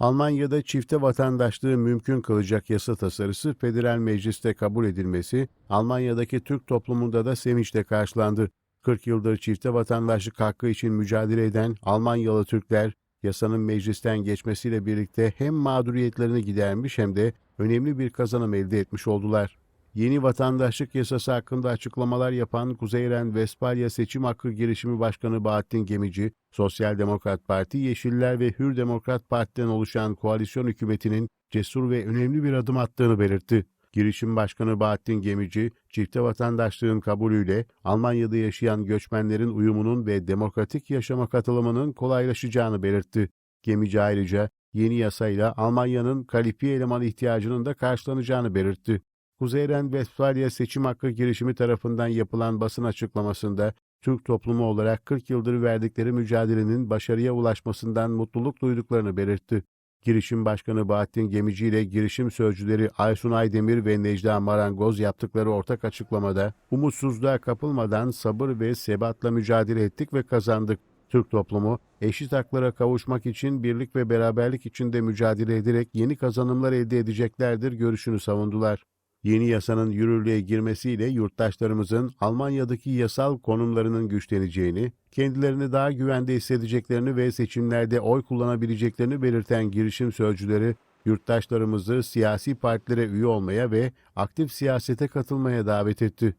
Almanya'da çifte vatandaşlığı mümkün kılacak yasa tasarısı Federal Meclis'te kabul edilmesi, Almanya'daki Türk toplumunda da sevinçle karşılandı. 40 yıldır çifte vatandaşlık hakkı için mücadele eden Almanyalı Türkler, yasanın meclisten geçmesiyle birlikte hem mağduriyetlerini gidermiş hem de önemli bir kazanım elde etmiş oldular. Yeni vatandaşlık yasası hakkında açıklamalar yapan Kuzey Ren Vestfalya Seçim Hakkı Girişimi Başkanı Bahattin Gemici, Sosyal Demokrat Parti, Yeşiller ve Hür Demokrat Parti'den oluşan koalisyon hükümetinin cesur ve önemli bir adım attığını belirtti. Girişim Başkanı Bahattin Gemici, çifte vatandaşlığın kabulüyle Almanya'da yaşayan göçmenlerin uyumunun ve demokratik yaşama katılımının kolaylaşacağını belirtti. Gemici ayrıca yeni yasayla Almanya'nın kalifiye eleman ihtiyacının da karşılanacağını belirtti. Kuzeyren Westfalia seçim hakkı girişimi tarafından yapılan basın açıklamasında Türk toplumu olarak 40 yıldır verdikleri mücadelenin başarıya ulaşmasından mutluluk duyduklarını belirtti. Girişim Başkanı Bahattin Gemici ile girişim sözcüleri Aysun Aydemir ve Necla Marangoz yaptıkları ortak açıklamada umutsuzluğa kapılmadan sabır ve sebatla mücadele ettik ve kazandık. Türk toplumu eşit haklara kavuşmak için birlik ve beraberlik içinde mücadele ederek yeni kazanımlar elde edeceklerdir görüşünü savundular. Yeni yasanın yürürlüğe girmesiyle yurttaşlarımızın Almanya'daki yasal konumlarının güçleneceğini, kendilerini daha güvende hissedeceklerini ve seçimlerde oy kullanabileceklerini belirten girişim sözcüleri, yurttaşlarımızı siyasi partilere üye olmaya ve aktif siyasete katılmaya davet etti.